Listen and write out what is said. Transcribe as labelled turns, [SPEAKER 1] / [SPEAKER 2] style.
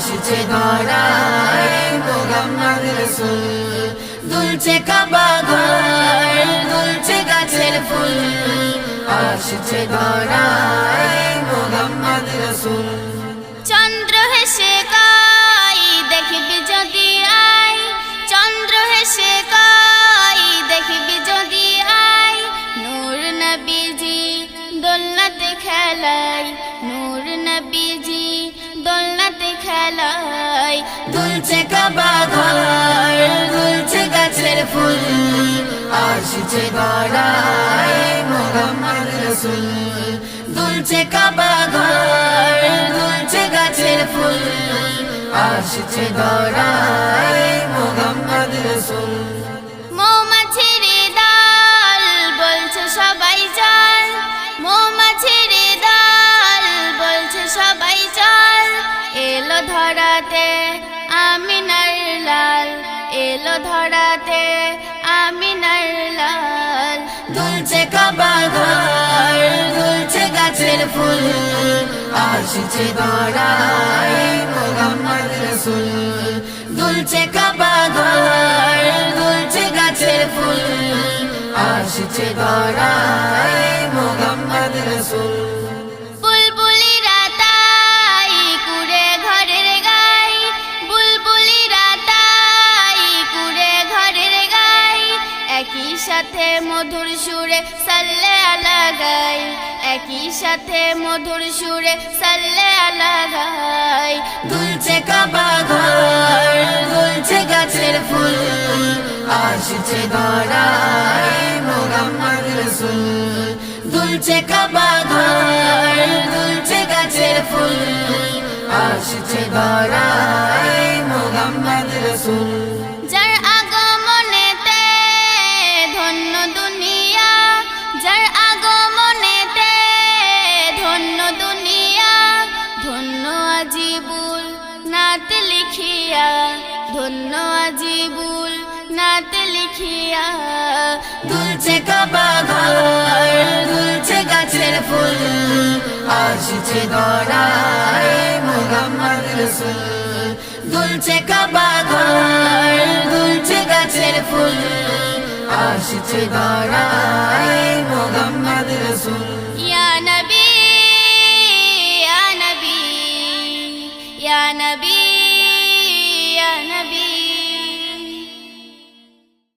[SPEAKER 1] আসছে ধরায় মোহাম্মদ রসুল দুলছে কাবা ঘর দুলছে গাছের ফুল আসছে ধরায় মোহাম্মদ রসুল দুলছে কাবা ঘর দুলছে গাছের ফুল, আসছে গড়ায় মোহাম্মদ রসুল। দুলছে কাবা ঘর দুলছে গাছের ফুল, আসছে গড়ায় মোহাম্মদ রসুল।
[SPEAKER 2] মৌমাছির দল, বলছে সবাই চল। মৌমাছির দল, বলছে সবাই চল। এলো ধরাতে লাল, এলো ধরাতে আমিনার লাল
[SPEAKER 1] দুলছে কাবা ঘর দুলছে গাছের ফুল, আসছে গড়ায় মোহাম্মদ রসুল। দুলছে কাবা ঘর দুলছে গাছের ফুল, আসছে গড়ায় মোহাম্মদ রসুল।
[SPEAKER 2] সাথে মধুর সুরে সাল্লে আলা গাই। একই সাথে মধুর সুরে সাল্লে আলা গাই।
[SPEAKER 1] দুলছে কাবা ঘর দুলছে গাছের ফুল, আসছে গড়ায় মোহাম্মদ রসুল। দুলছে কাবা ঘর দুলছে গাছের ফুল, আসছে গড়ায় মোহাম্মদ রসুল।
[SPEAKER 2] লিখিয়া, ধন্য আজিবুল নাত লিখিয়া।
[SPEAKER 1] দুলছে কাবা ঘর দুলছে গাছের ফুল, আসছে গড়ায় মোহাম্মদ রসুল। দুলছে কাবা ঘর দুলছে গাছের ফুল, আসছে গড়ায় মোহাম্মদ রসুল।
[SPEAKER 2] ইয়া নবী ইয়া নবী ইয়া নবী।